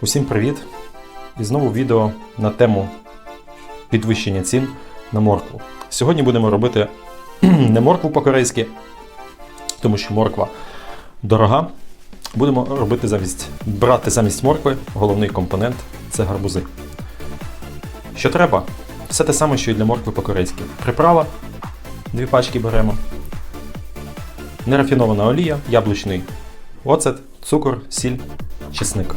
Усім привіт! І знову відео на тему підвищення цін на моркву. Сьогодні будемо робити не моркву по-корейськи, тому що морква дорога. Будемо робити замість брати замість моркви головний компонент це гарбузи. Що треба? Все те саме, що і для моркви по-корейськи. Приправа, дві пачки беремо. Нерафінована олія, яблучний оцет, цукор, сіль, чесник.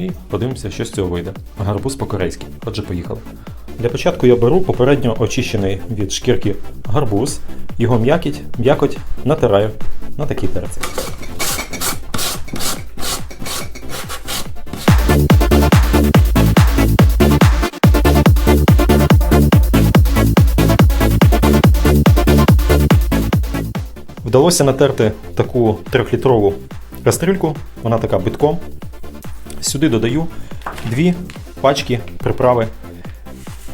І подивимося, що з цього вийде. Гарбуз по-корейськи. Отже, поїхали. Для початку я беру попередньо очищений від шкірки гарбуз, його м'якіть, м'якоть натираю на такий терці. Вдалося натерти таку 3-літрову кастрюльку, вона така битком. Сюди додаю дві пачки приправи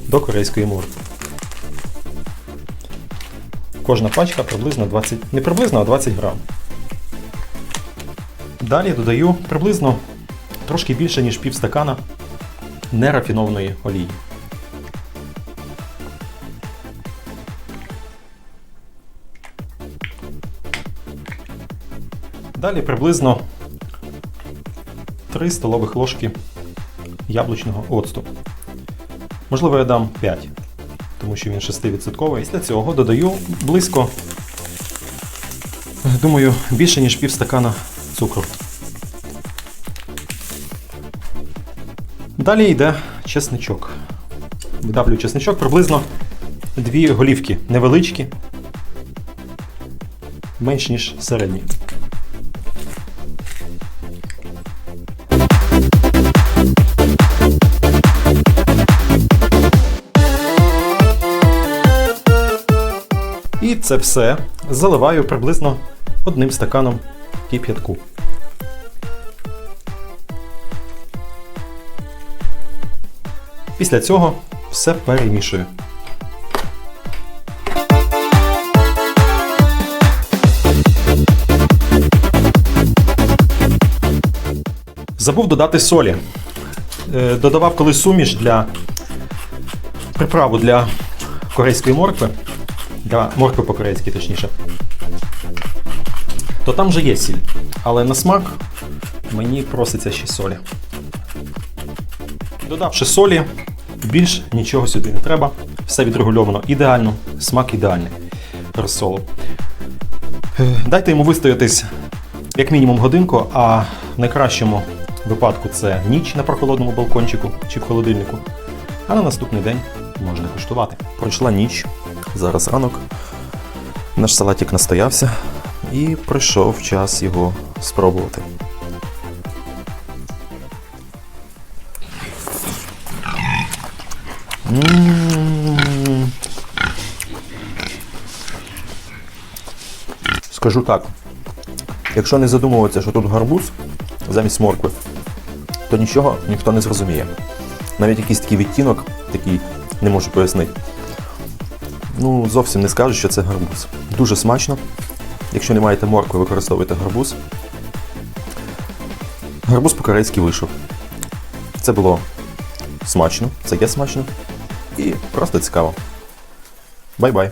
до корейської моркви. Кожна пачка приблизно 20, не приблизно, а 20 грам. Далі додаю приблизно трошки більше, ніж пів стакана нерафінованої олії. Далі приблизно 3 столових ложки яблучного оцту. Можливо, я дам 5, тому що він 6%. Після цього додаю близько, думаю, більше, ніж пів стакана цукру. Далі йде чесничок. Видавлю чесничок приблизно дві голівки невеличкі, менш ніж середні. Це все заливаю приблизно одним стаканом кип'ятку. Після цього все перемішую. Забув додати солі. Е, Додавав колись суміш для приправу для корейської моркви для моркви по-корейськи, точніше. То там вже є сіль. Але на смак мені проситься ще солі. Додавши солі, більш нічого сюди не треба. Все відрегульовано ідеально, смак ідеальний розсолу. Е, Дайте йому вистоятись як мінімум годинку, а в найкращому випадку це ніч на прохолодному балкончику чи в холодильнику. А на наступний день можна куштувати. Пройшла ніч, зараз ранок. Наш салатик настоявся і прийшов час його спробувати. Скажу так. Якщо не задумуватися, що тут гарбуз замість моркви, то нічого ніхто не зрозуміє. Навіть якийсь такий відтінок, такий не можу пояснити. Ну, зовсім не скажу, що це гарбуз. Дуже смачно. Якщо не маєте моркви, використовуйте гарбуз. Гарбуз по-корейськи вийшов. Це було смачно, це є смачно і просто цікаво. Бай-бай!